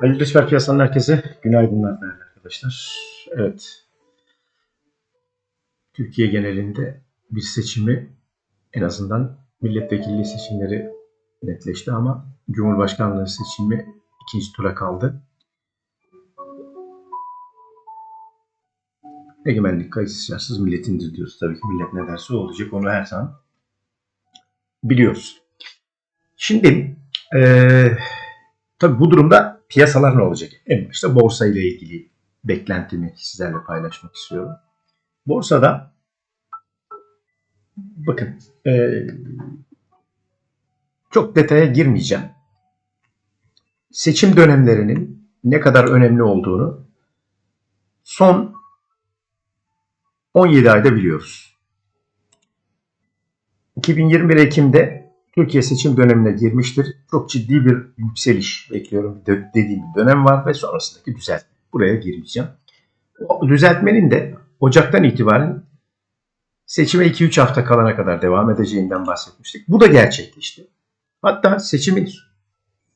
Hayırlı işler piyasanın herkese günaydınlar değerli arkadaşlar. Evet. Türkiye genelinde bir seçimi en azından milletvekilliği seçimleri netleşti ama Cumhurbaşkanlığı seçimi ikinci tura kaldı. Egemenlik kayıtsız şartsız milletindir diyoruz. Tabii ki millet ne derse olacak onu her zaman biliyoruz. Şimdi eee Tabii bu durumda piyasalar ne olacak? En başta borsa ile ilgili beklentimi sizlerle paylaşmak istiyorum. Borsada bakın e, çok detaya girmeyeceğim. Seçim dönemlerinin ne kadar önemli olduğunu son 17 ayda biliyoruz. 2021 Ekim'de Türkiye seçim dönemine girmiştir. Çok ciddi bir yükseliş bekliyorum de- dediğim bir dönem var ve sonrasındaki düzeltme. Buraya girmeyeceğim. O düzeltmenin de Ocak'tan itibaren seçime 2-3 hafta kalana kadar devam edeceğinden bahsetmiştik. Bu da gerçekleşti. Hatta seçimin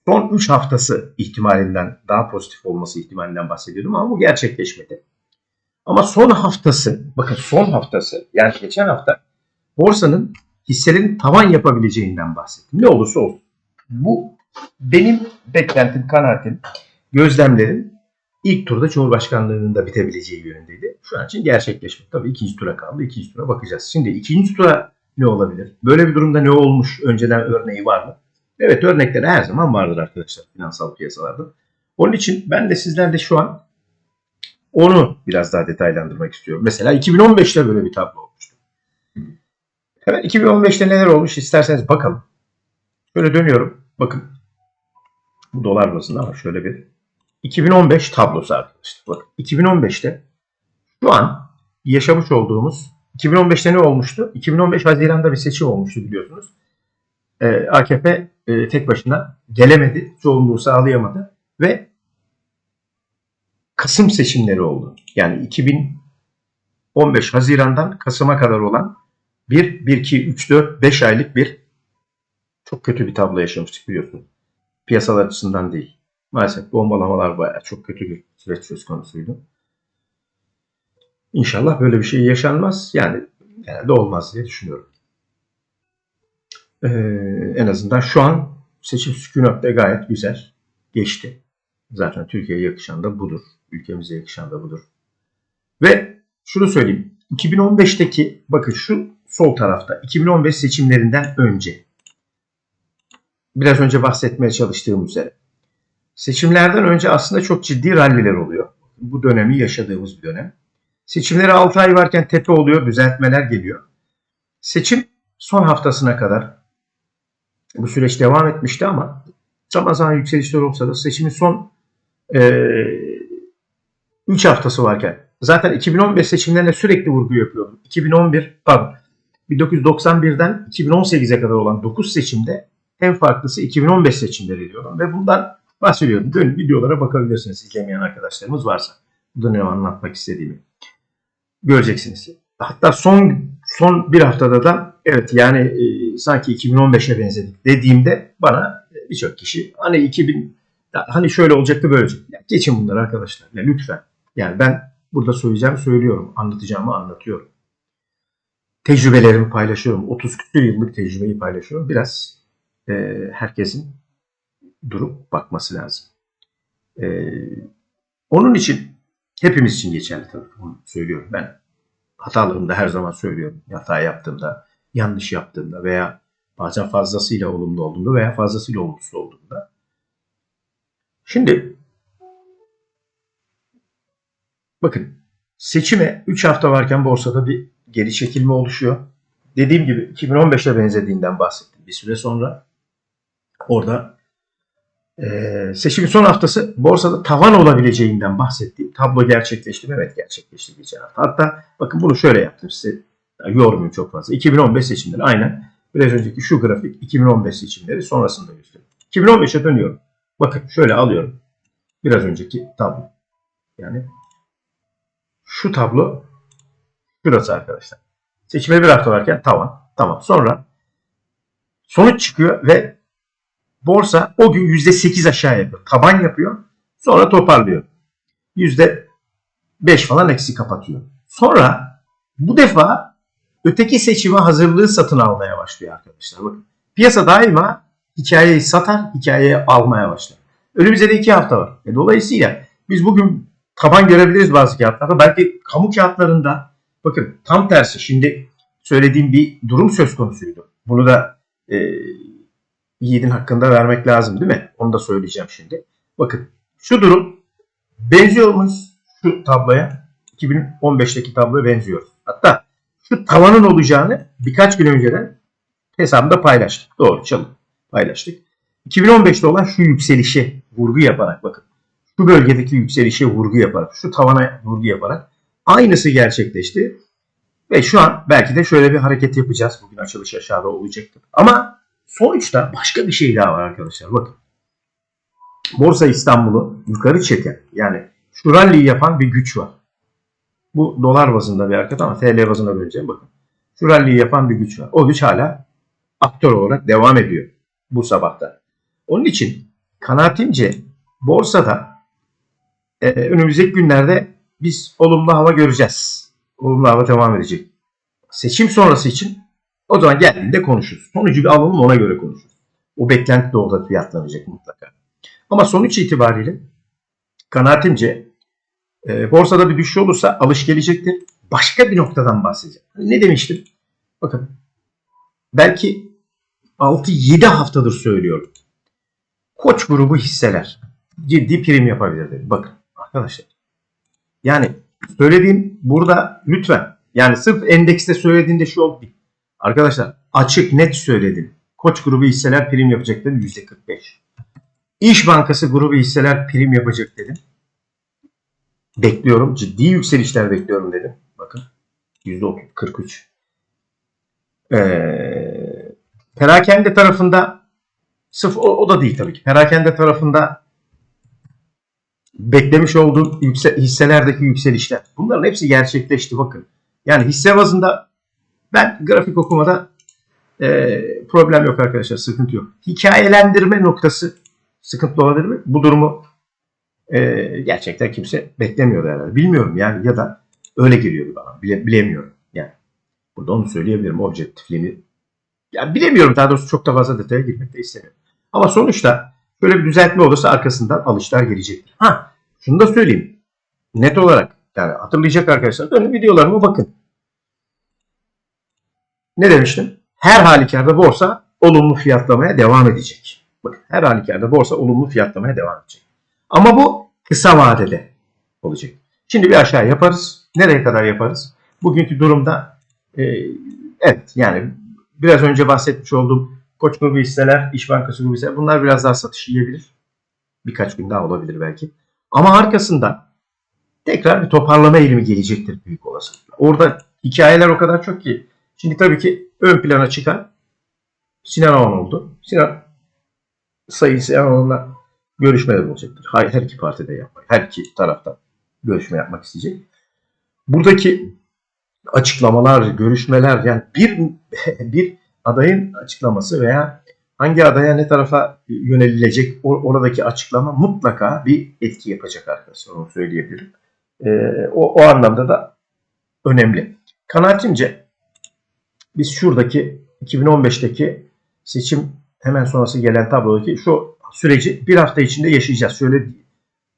son 3 haftası ihtimalinden daha pozitif olması ihtimalinden bahsediyordum ama bu gerçekleşmedi. Ama son haftası, bakın son haftası yani geçen hafta borsanın hisselerin tavan yapabileceğinden bahsettim. Ne olursa olsun. Bu benim beklentim, kanaatim, gözlemlerim ilk turda Cumhurbaşkanlığının da bitebileceği yönündeydi. Şu an için gerçekleşmedi. Tabii ikinci tura kaldı. İkinci tura bakacağız. Şimdi ikinci tura ne olabilir? Böyle bir durumda ne olmuş? Önceden örneği var mı? Evet örnekleri her zaman vardır arkadaşlar finansal piyasalarda. Onun için ben de sizlerle şu an onu biraz daha detaylandırmak istiyorum. Mesela 2015'te böyle bir tablo olmuştu. Hemen 2015'te neler olmuş isterseniz bakalım. Şöyle dönüyorum. Bakın. Bu dolar bazında ama şöyle bir 2015 tablosu arkadaşlar. Bakın 2015'te şu an yaşamış olduğumuz 2015'te ne olmuştu? 2015 Haziran'da bir seçim olmuştu biliyorsunuz. Ee, AKP e, tek başına gelemedi. Çoğunluğu sağlayamadı. Ve Kasım seçimleri oldu. Yani 2015 Haziran'dan Kasım'a kadar olan 1, 1, 2, 3, 4, 5 aylık bir çok kötü bir tablo yaşamıştık biliyorsun. Piyasalar açısından değil. Maalesef bombalamalar bayağı çok kötü bir süreç söz konusuydu. İnşallah böyle bir şey yaşanmaz. Yani genelde olmaz diye düşünüyorum. Ee, en azından şu an seçim sükunatta gayet güzel geçti. Zaten Türkiye'ye yakışan da budur. Ülkemize yakışan da budur. Ve şunu söyleyeyim. 2015'teki bakın şu sol tarafta 2015 seçimlerinden önce biraz önce bahsetmeye çalıştığım üzere seçimlerden önce aslında çok ciddi ralliler oluyor. Bu dönemi yaşadığımız bir dönem. Seçimlere 6 ay varken tepe oluyor, düzeltmeler geliyor. Seçim son haftasına kadar bu süreç devam etmişti ama zaman zaman yükselişler olsa da seçimin son 3 haftası varken zaten 2015 seçimlerine sürekli vurgu yapıyordum. 2011 pardon 1991'den 2018'e kadar olan 9 seçimde en farklısı 2015 seçimleri diyorum ve bundan bahsediyorum. Dönün videolara bakabilirsiniz izlemeyen arkadaşlarımız varsa. Bu dönemi anlatmak istediğimi göreceksiniz. Hatta son son bir haftada da evet yani e, sanki 2015'e benzedik dediğimde bana birçok kişi hani 2000 hani şöyle olacaktı böyle olacak. Ya geçin bunları arkadaşlar. Ya lütfen. Yani ben burada söyleyeceğimi söylüyorum. Anlatacağımı anlatıyorum. Tecrübelerimi paylaşıyorum. 30 küsur yıllık tecrübeyi paylaşıyorum. Biraz e, herkesin durup bakması lazım. E, onun için hepimiz için geçerli tabii. Bunu söylüyorum. Ben hatalarımı da her zaman söylüyorum. Hata yaptığımda, yanlış yaptığımda veya bazen fazlasıyla olumlu olduğumda veya fazlasıyla olumsuz olduğumda. Şimdi bakın seçime 3 hafta varken borsada bir geri çekilme oluşuyor. Dediğim gibi 2015'e benzediğinden bahsettim. Bir süre sonra orada e, seçimin son haftası borsada tavan olabileceğinden bahsettiğim tablo gerçekleşti? Evet gerçekleşti geçen hafta. Hatta bakın bunu şöyle yaptım size. Yormayayım çok fazla. 2015 seçimleri aynen. Biraz önceki şu grafik 2015 seçimleri sonrasında gösteriyor. 2015'e dönüyorum. Bakın şöyle alıyorum. Biraz önceki tablo. Yani şu tablo şurası arkadaşlar. Seçime bir hafta varken tavan. Tamam. Sonra sonuç çıkıyor ve borsa o gün %8 aşağı yapıyor. Taban yapıyor. Sonra toparlıyor. Yüzde 5 falan eksi kapatıyor. Sonra bu defa öteki seçime hazırlığı satın almaya başlıyor arkadaşlar. Bakın piyasa daima hikayeyi satar, hikayeyi almaya başlar. Önümüzde de iki hafta var. E, dolayısıyla biz bugün taban görebiliriz bazı kağıtlarda. Belki kamu kağıtlarında bakın tam tersi şimdi söylediğim bir durum söz konusuydu. Bunu da e, Yiğit'in hakkında vermek lazım değil mi? Onu da söyleyeceğim şimdi. Bakın şu durum benziyor mu şu tabloya? 2015'teki tabloya benziyor. Hatta şu tavanın olacağını birkaç gün önceden hesabımda paylaştık. Doğru çalın paylaştık. 2015'te olan şu yükselişe vurgu yaparak bakın. Şu bölgedeki yükselişe vurgu yaparak, şu tavana vurgu yaparak aynısı gerçekleşti. Ve şu an belki de şöyle bir hareket yapacağız. Bugün açılış aşağıda olacaktır. Ama sonuçta başka bir şey daha var arkadaşlar. Bakın. Borsa İstanbul'u yukarı çeken yani şu rally'yi yapan bir güç var. Bu dolar bazında bir hareket ama TL bazında böleceğim. Bakın. Şu rally'yi yapan bir güç var. O güç hala aktör olarak devam ediyor bu sabahta. Onun için kanaatimce borsada e, önümüzdeki günlerde biz olumlu hava göreceğiz. Olumlu hava devam edecek. Seçim sonrası için o zaman geldiğinde konuşuruz. Sonucu bir alalım ona göre konuşuruz. O beklenti de orada fiyatlanacak mutlaka. Ama sonuç itibariyle kanaatimce e, borsada bir düşüş olursa alış gelecektir. Başka bir noktadan bahsedeceğim. Ne demiştim? Bakın belki 6-7 haftadır söylüyorum. Koç grubu hisseler ciddi prim yapabilir dedim. Bakın arkadaşlar. Yani söylediğim burada lütfen yani sırf endekste söylediğinde şu oldu. Arkadaşlar açık net söyledim. Koç grubu hisseler prim yapacak dedim %45. İş Bankası grubu hisseler prim yapacak dedim. Bekliyorum. Ciddi yükselişler bekliyorum dedim. Bakın %30, 43. Ee, perakende tarafında sırf o, o da değil tabii ki. Perakende tarafında beklemiş olduğum yükse, hisselerdeki yükselişler. Bunların hepsi gerçekleşti bakın. Yani hisse bazında ben grafik okumada e, problem yok arkadaşlar. Sıkıntı yok. Hikayelendirme noktası sıkıntı olabilir mi? Bu durumu e, gerçekten kimse beklemiyordu herhalde. Bilmiyorum yani ya da öyle geliyordu bana. Bile, bilemiyorum yani. Burada onu söyleyebilirim objektifliğini. Yani bilemiyorum daha doğrusu çok da fazla detaya girmek de istemiyorum. Ama sonuçta böyle bir düzeltme olursa arkasından alışlar gelecektir. Ha şunu da söyleyeyim. Net olarak yani hatırlayacak arkadaşlar dönün videolarıma bakın. Ne demiştim? Her halükarda borsa olumlu fiyatlamaya devam edecek. Bakın her halükarda borsa olumlu fiyatlamaya devam edecek. Ama bu kısa vadede olacak. Şimdi bir aşağı yaparız. Nereye kadar yaparız? Bugünkü durumda e, evet yani biraz önce bahsetmiş olduğum Koç grubu hisseler, İş Bankası grubu hisseler bunlar biraz daha satış yiyebilir. Birkaç gün daha olabilir belki. Ama arkasında tekrar bir toparlama eğilimi gelecektir büyük olasılıkla. Orada hikayeler o kadar çok ki. Şimdi tabii ki ön plana çıkan Sinan Oğan oldu. Sinan Sayın Sinan Oğan'la görüşmeler olacaktır. Hayır, her iki partide yapmak. Her iki taraftan görüşme yapmak isteyecek. Buradaki açıklamalar, görüşmeler yani bir bir adayın açıklaması veya hangi adaya ne tarafa yönelilecek oradaki açıklama mutlaka bir etki yapacak arkadaşlar. Onu söyleyebilirim. Ee, o, o anlamda da önemli. Kanaatimce biz şuradaki 2015'teki seçim hemen sonrası gelen tablodaki şu süreci bir hafta içinde yaşayacağız. Şöyle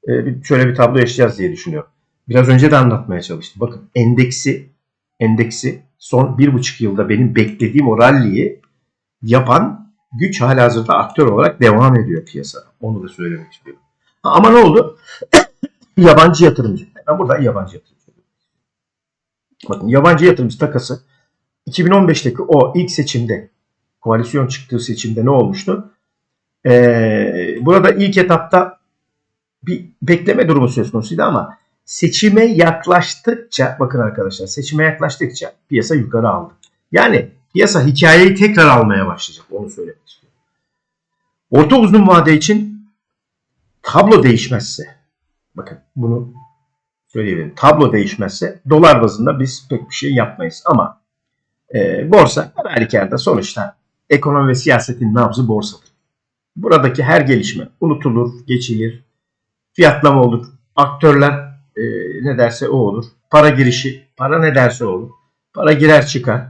e, şöyle bir tablo yaşayacağız diye düşünüyorum. Biraz önce de anlatmaya çalıştım. Bakın endeksi endeksi son bir buçuk yılda benim beklediğim o rally'yi yapan güç hala hazırda aktör olarak devam ediyor piyasa. Onu da söylemek istiyorum. Ama ne oldu? yabancı yatırımcı. Ben buradan yabancı yatırımcı. Bakın yabancı yatırımcı takası 2015'teki o ilk seçimde koalisyon çıktığı seçimde ne olmuştu? Ee, burada ilk etapta bir bekleme durumu söz konusuydu ama seçime yaklaştıkça bakın arkadaşlar seçime yaklaştıkça piyasa yukarı aldı. Yani piyasa hikayeyi tekrar almaya başlayacak. Onu söylemek. Orta uzun vade için tablo değişmezse bakın bunu söyleyebilirim. Tablo değişmezse dolar bazında biz pek bir şey yapmayız ama e, borsa her halükarda sonuçta ekonomi ve siyasetin nabzı borsadır. Buradaki her gelişme unutulur, geçilir, Fiyatlama olur. Aktörler ne derse o olur. Para girişi, para ne derse o olur. Para girer çıkar.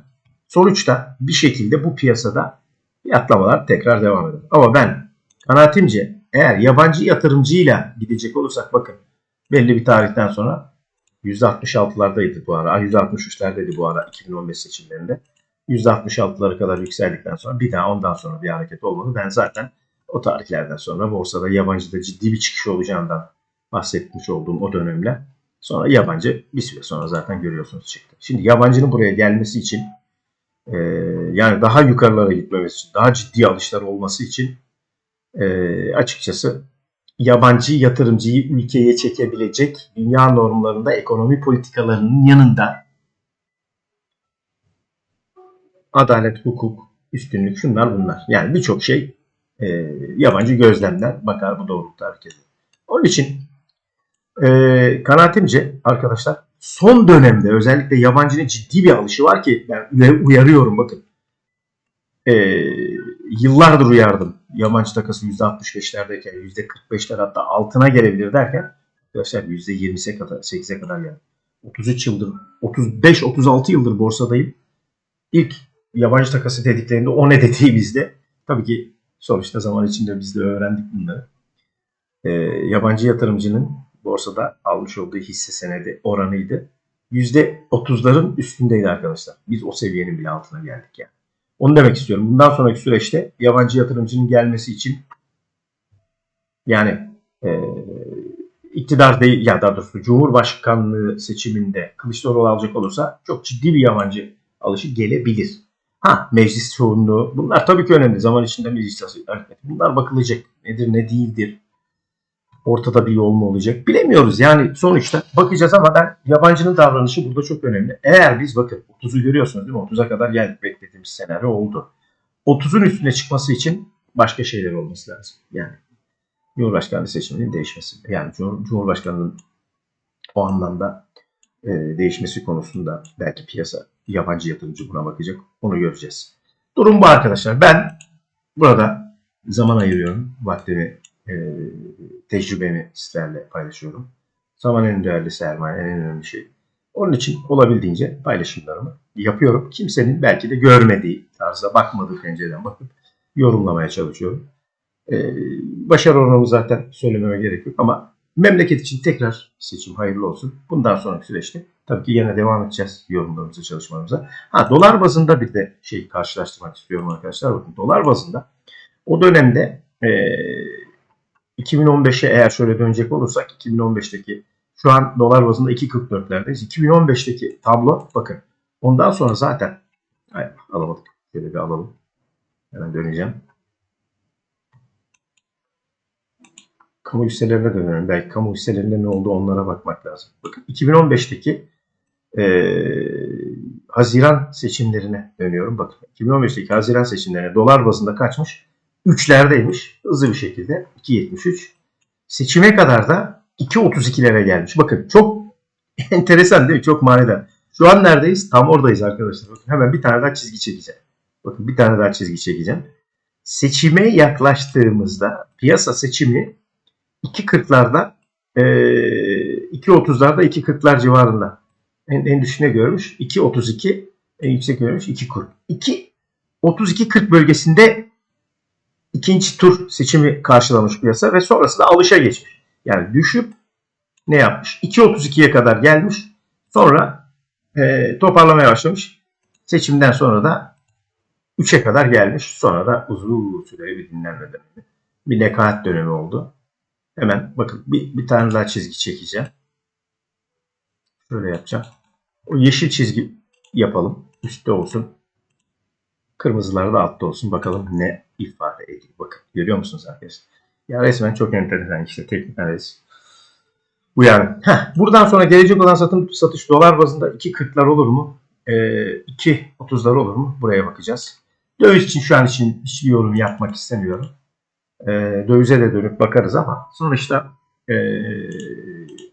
Sonuçta bir şekilde bu piyasada fiyatlamalar tekrar devam eder. Ama ben kanaatimce eğer yabancı yatırımcıyla gidecek olursak bakın belli bir tarihten sonra %66'lardaydı bu ara. %63'lerdeydi bu ara 2015 seçimlerinde. %66'lara kadar yükseldikten sonra bir daha ondan sonra bir hareket olmadı. Ben zaten o tarihlerden sonra borsada yabancıda ciddi bir çıkış olacağından bahsetmiş olduğum o dönemle sonra yabancı bir süre sonra zaten görüyorsunuz çıktı. Şimdi yabancının buraya gelmesi için e, yani daha yukarılara gitmemesi için daha ciddi alışlar olması için e, açıkçası yabancı yatırımcıyı ülkeye çekebilecek dünya normlarında ekonomi politikalarının yanında adalet, hukuk, üstünlük şunlar bunlar. Yani birçok şey e, yabancı gözlemden bakar bu doğrultuda hareket. Onun için e, kanaatimce arkadaşlar son dönemde özellikle yabancının ciddi bir alışı var ki ben uyarıyorum bakın. E, yıllardır uyardım. Yabancı takası %65'lerdeyken %45'ler hatta altına gelebilir derken arkadaşlar %20'se kadar 8'e kadar geldi. 33 yıldır 35-36 yıldır borsadayım. İlk yabancı takası dediklerinde o ne dediğimizde tabii ki sonuçta zaman içinde biz de öğrendik bunları. E, yabancı yatırımcının borsada almış olduğu hisse senedi oranıydı. %30'ların üstündeydi arkadaşlar. Biz o seviyenin bile altına geldik yani. Onu demek istiyorum. Bundan sonraki süreçte yabancı yatırımcının gelmesi için yani e, iktidar değil ya da doğrusu Cumhurbaşkanlığı seçiminde Kılıçdaroğlu alacak olursa çok ciddi bir yabancı alışı gelebilir. Ha meclis çoğunluğu bunlar tabii ki önemli. Zaman içinde meclis hareketi. Bunlar bakılacak. Nedir ne değildir. Ortada bir yol mu olacak bilemiyoruz. Yani sonuçta bakacağız ama ben yabancının davranışı burada çok önemli. Eğer biz bakın 30'u görüyorsunuz değil mi? 30'a kadar geldik beklediğimiz senaryo oldu. 30'un üstüne çıkması için başka şeyler olması lazım. Yani Cumhurbaşkanlığı seçiminin değişmesi. Yani Cumhurbaşkanının o anlamda e, değişmesi konusunda belki piyasa yabancı yatırımcı buna bakacak. Onu göreceğiz. Durum bu arkadaşlar. Ben burada zaman ayırıyorum. Vaktimi, e, tecrübemi sizlerle paylaşıyorum. Zaman en değerli sermaye, en önemli şey. Onun için olabildiğince paylaşımlarımı yapıyorum. Kimsenin belki de görmediği tarzda bakmadığı pencereden bakıp yorumlamaya çalışıyorum. Ee, başarı oranımı zaten söylememe gerek yok ama memleket için tekrar seçim hayırlı olsun. Bundan sonraki süreçte tabii ki yine devam edeceğiz yorumlarımıza, çalışmalarımıza. Ha dolar bazında bir de şey karşılaştırmak istiyorum arkadaşlar. Bakın dolar bazında o dönemde e, 2015'e eğer şöyle dönecek olursak 2015'teki şu an dolar bazında 2.44'lerdeyiz. 2015'teki tablo bakın ondan sonra zaten hayır, alamadık. Şöyle bir alalım. Hemen döneceğim. Kamu hisselerine dönelim. Belki kamu hisselerinde ne oldu onlara bakmak lazım. Bakın 2015'teki e, Haziran seçimlerine dönüyorum. Bakın 2015'teki Haziran seçimlerine dolar bazında kaçmış? 3'lerdeymiş. Hızlı bir şekilde 2.73. Seçime kadar da 2.32'lere gelmiş. Bakın çok enteresan değil mi? Çok manidar. Şu an neredeyiz? Tam oradayız arkadaşlar. Bakın hemen bir tane daha çizgi çekeceğim. Bakın bir tane daha çizgi çekeceğim. Seçime yaklaştığımızda piyasa seçimi 2.40'larda e, 2.30'larda 2.40'lar civarında. En, en düşüğüne görmüş. 2.32 en yüksek görmüş 2.40. 2.32-40 bölgesinde ikinci tur seçimi karşılamış piyasa ve sonrasında alışa geçmiş. Yani düşüp ne yapmış? 2.32'ye kadar gelmiş. Sonra e, toparlamaya başlamış. Seçimden sonra da 3'e kadar gelmiş. Sonra da uzun süre bir dinlenme dönemi. Bir nekaat dönemi oldu. Hemen bakın bir, bir tane daha çizgi çekeceğim. Şöyle yapacağım. O yeşil çizgi yapalım. Üstte olsun. Kırmızılar da altta olsun. Bakalım ne ifade ediyor. Bakın görüyor musunuz arkadaşlar? Ya resmen çok enteresan işte teknik analiz. Bu yani. Heh, buradan sonra gelecek olan satım satış dolar bazında 2.40'lar olur mu? Ee, 2.30'lar olur mu? Buraya bakacağız. Döviz için şu an için hiçbir yorum yapmak istemiyorum. Ee, dövize de dönüp bakarız ama sonuçta e,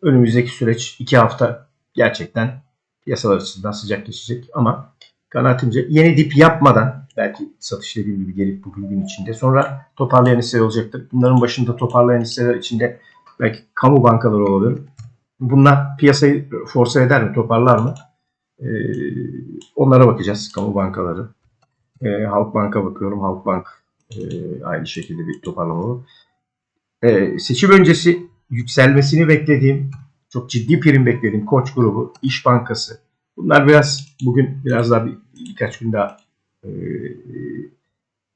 önümüzdeki süreç 2 hafta gerçekten piyasalar açısından sıcak geçecek ama kanaatimce yeni dip yapmadan belki satış dediğim gibi gelip bugün gün içinde sonra toparlayan hisseler olacaktır. Bunların başında toparlayan hisseler içinde Belki kamu bankaları olabilir. Bunlar piyasayı force eder mi, toparlar mı? Ee, onlara bakacağız. Kamu bankaları. Ee, Halkbank'a bakıyorum. Halkbank e, aynı şekilde bir toparlamalı. Ee, seçim öncesi yükselmesini beklediğim, çok ciddi prim beklediğim Koç grubu, İş Bankası. Bunlar biraz bugün biraz daha bir, birkaç gün daha e,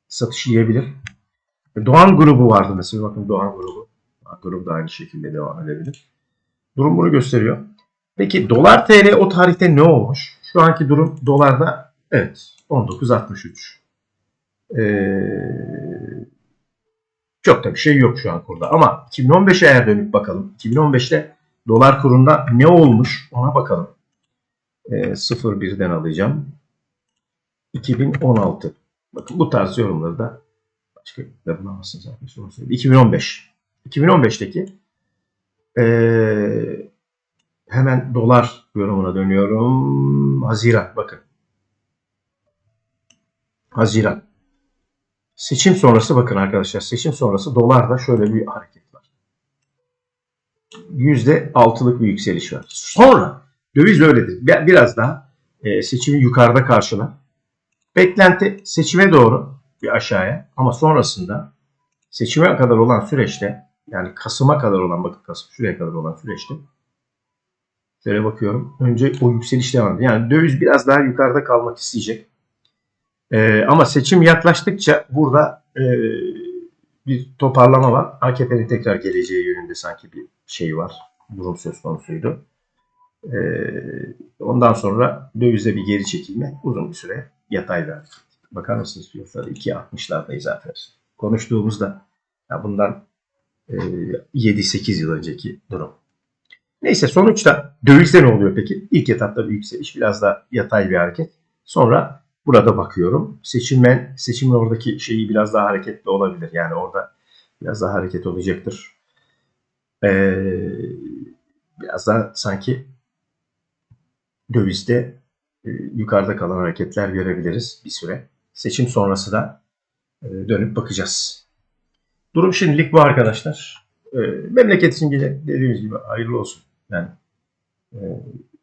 satış yiyebilir. Doğan grubu vardı mesela. Bakın Doğan grubu. Doğan grubu da aynı şekilde devam edebilir. Durum bunu gösteriyor. Peki dolar TL o tarihte ne olmuş? Şu anki durum dolarda evet 19.63. Ee, çok da bir şey yok şu an kurda. Ama 2015'e eğer dönüp bakalım. 2015'te dolar kurunda ne olmuş ona bakalım. Ee, 01'den alacağım. 2016. Bakın bu tarz yorumları da başka da bulamazsınız söyleyeyim. 2015. 2015'teki ee, hemen dolar yorumuna dönüyorum. Haziran bakın. Haziran. Seçim sonrası bakın arkadaşlar. Seçim sonrası dolarda şöyle bir hareket var. %6'lık bir yükseliş var. Sonra döviz öyledir. Bir- Biraz daha e, seçimi yukarıda karşılar. Beklenti seçime doğru bir aşağıya ama sonrasında seçime kadar olan süreçte yani Kasım'a kadar olan bakın Kasım şuraya kadar olan süreçte şöyle bakıyorum. Önce o yükseliş devam ediyor. Yani döviz biraz daha yukarıda kalmak isteyecek. Ee, ama seçim yaklaştıkça burada e, bir toparlama var. AKP'nin tekrar geleceği yönünde sanki bir şey var. Durum söz konusuydu. Ee, ondan sonra dövizde bir geri çekilme uzun bir süre yatay bir hareket. Bakar mısınız piyasalar 2.60'lardayız zaten. Konuştuğumuzda ya bundan e, 7-8 yıl önceki durum. Neyse sonuçta dövizde ne oluyor peki? İlk etapta bir yükseliş biraz da yatay bir hareket. Sonra burada bakıyorum. Seçimen, seçimin oradaki şeyi biraz daha hareketli olabilir. Yani orada biraz daha hareket olacaktır. Ee, biraz daha sanki dövizde e, yukarıda kalan hareketler görebiliriz bir süre. Seçim sonrası da e, dönüp bakacağız. Durum şimdilik bu arkadaşlar. E, memleket için yine dediğimiz gibi hayırlı olsun. Yani e,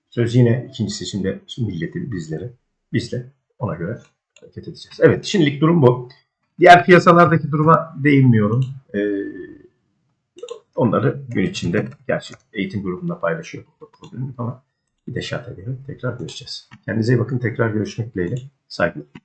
söz yine ikinci seçimde milletin bizleri. Biz de ona göre hareket edeceğiz. Evet şimdilik durum bu. Diğer piyasalardaki duruma değinmiyorum. E, onları gün içinde gerçi eğitim grubunda paylaşıyor. Ama bir de şart edelim. Tekrar görüşeceğiz. Kendinize iyi bakın. Tekrar görüşmek dileğiyle. Saygılar.